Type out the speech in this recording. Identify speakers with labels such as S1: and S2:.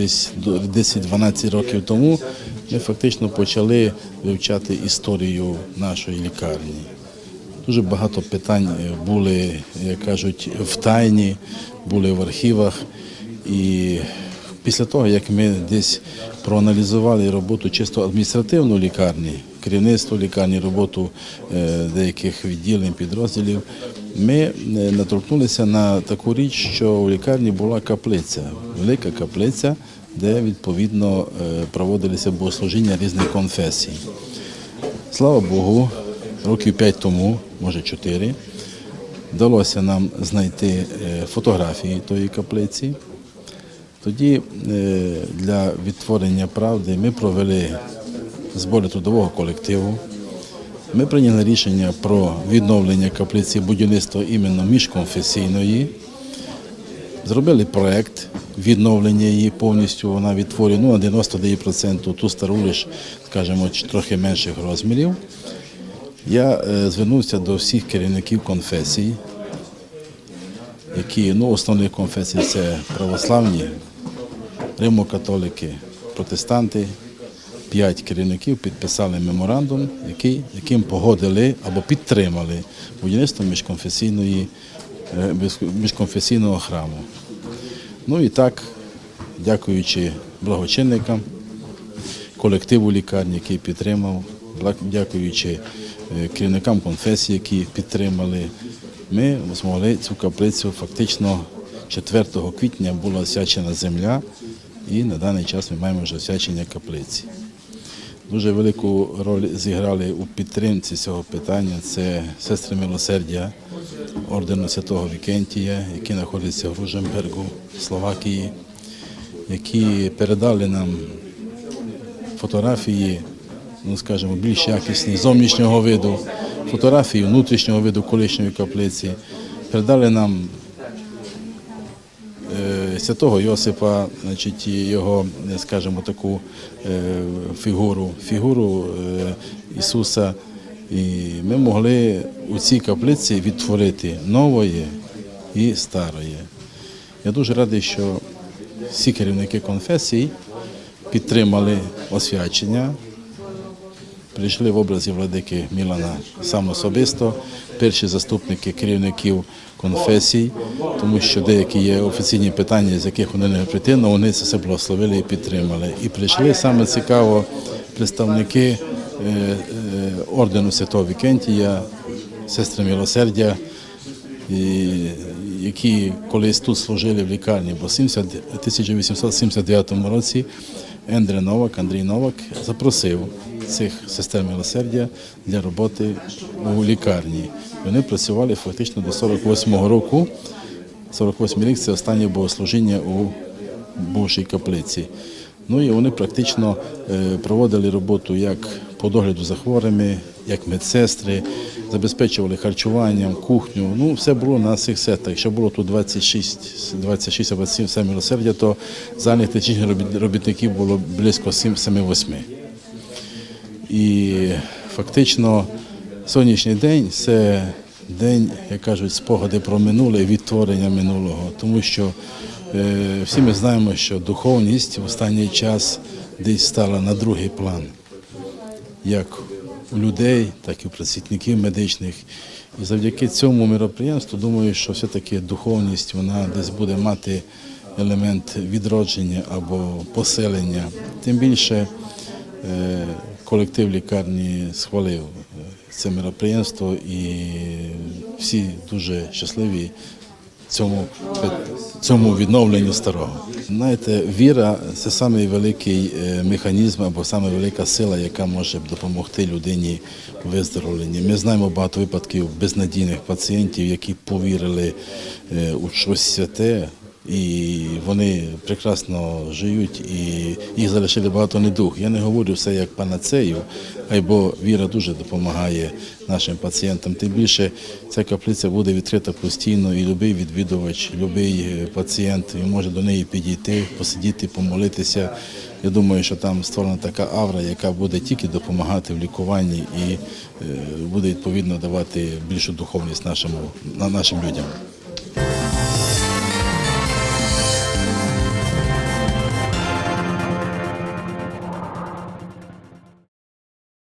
S1: десь до 10-12 років тому ми фактично почали вивчати історію нашої лікарні. Дуже багато питань е, були, як кажуть, в тайні, були в архівах. І після того, як ми десь проаналізували роботу чисто адміністративної лікарні, керівництво лікарні, роботу е, деяких відділень, підрозділів, ми е, наторкнулися на таку річ, що у лікарні була каплиця, велика каплиця, де відповідно е, проводилися богослужіння різних конфесій. Слава Богу, років п'ять тому, може чотири, вдалося нам знайти фотографії тої каплиці. Тоді для відтворення правди ми провели збори трудового колективу. Ми прийняли рішення про відновлення каплиці будівництва іменно міжконфесійної. Зробили проект відновлення її повністю. Вона відтворює ну, на 99% ту стару лиш, скажімо, трохи менших розмірів. Я е, звернувся до всіх керівників конфесій, які ну, основних конфесій це православні, римокатолики, протестанти. П'ять керівників підписали меморандум, який, яким погодили або підтримали будівництво міжконфесійної, е, міжконфесійного храму. Ну і так, дякуючи благочинникам, колективу лікарні, який підтримав, дякуючи е, керівникам конфесії, які підтримали, ми змогли цю каплицю фактично 4 квітня була освячена земля, і на даний час ми маємо вже освячення каплиці. Дуже велику роль зіграли у підтримці цього питання. Це сестри милосердя ордену Святого Вікентія, які знаходяться в Руженбергу, Словакії, які передали нам фотографії, ну скажімо, більш якісні зовнішнього виду, фотографії внутрішнього виду колишньої каплиці. Передали нам святого Йосипа, значить, його, скажімо, таку е, фігуру, фігуру е, Ісуса. І ми могли у цій каплиці відтворити нової і старої. Я дуже радий, що всі керівники конфесій підтримали освячення. Прийшли в образі владики Мілана сам особисто, перші заступники керівників конфесій, тому що деякі є офіційні питання, з яких вони не прийти, але вони це все благословили і підтримали. І прийшли саме цікаво представники е, е, ордену Святого Вікентія, сестри милосердя, які колись тут служили в лікарні, бо в 70 1879 році Ендре Новак, Андрій Новак запросив цих сестер милосердя для роботи у лікарні. Вони працювали фактично до 48-го року. 48-й рік це останнє богослужіння у бувшій каплиці. Ну і вони практично е, проводили роботу як по догляду за хворими, як медсестри, забезпечували харчуванням, кухню. Ну, все було на цих сетах. Якщо було тут 26, 26 або 7 все милосердя, то зайнятих робітників було близько 7-8. І фактично сьогоднішній день це день, як кажуть, спогади про минуле відтворення минулого. Тому що е, всі ми знаємо, що духовність в останній час десь стала на другий план, як у людей, так і у працівників медичних. І завдяки цьому міроприємству думаю, що все-таки духовність вона десь буде мати елемент відродження або поселення. Тим більше е, колектив лікарні схвалив е, це міроприємство і всі дуже щасливі цьому, цьому відновленню старого. Знаєте, віра це самий великий е, механізм або саме велика сила, яка може допомогти людині у виздоровленні. Ми знаємо багато випадків безнадійних пацієнтів, які повірили е, у щось святе. І вони прекрасно живуть, і їх залишили багато недуг. Я не говорю все як панацею, бо віра дуже допомагає нашим пацієнтам. Тим більше ця каплиця буде відкрита постійно, і будь-який відвідувач, будь-який пацієнт може до неї підійти, посидіти, помолитися. Я думаю, що там створена така авра, яка буде тільки допомагати в лікуванні і е, буде відповідно давати більшу духовність нашим людям.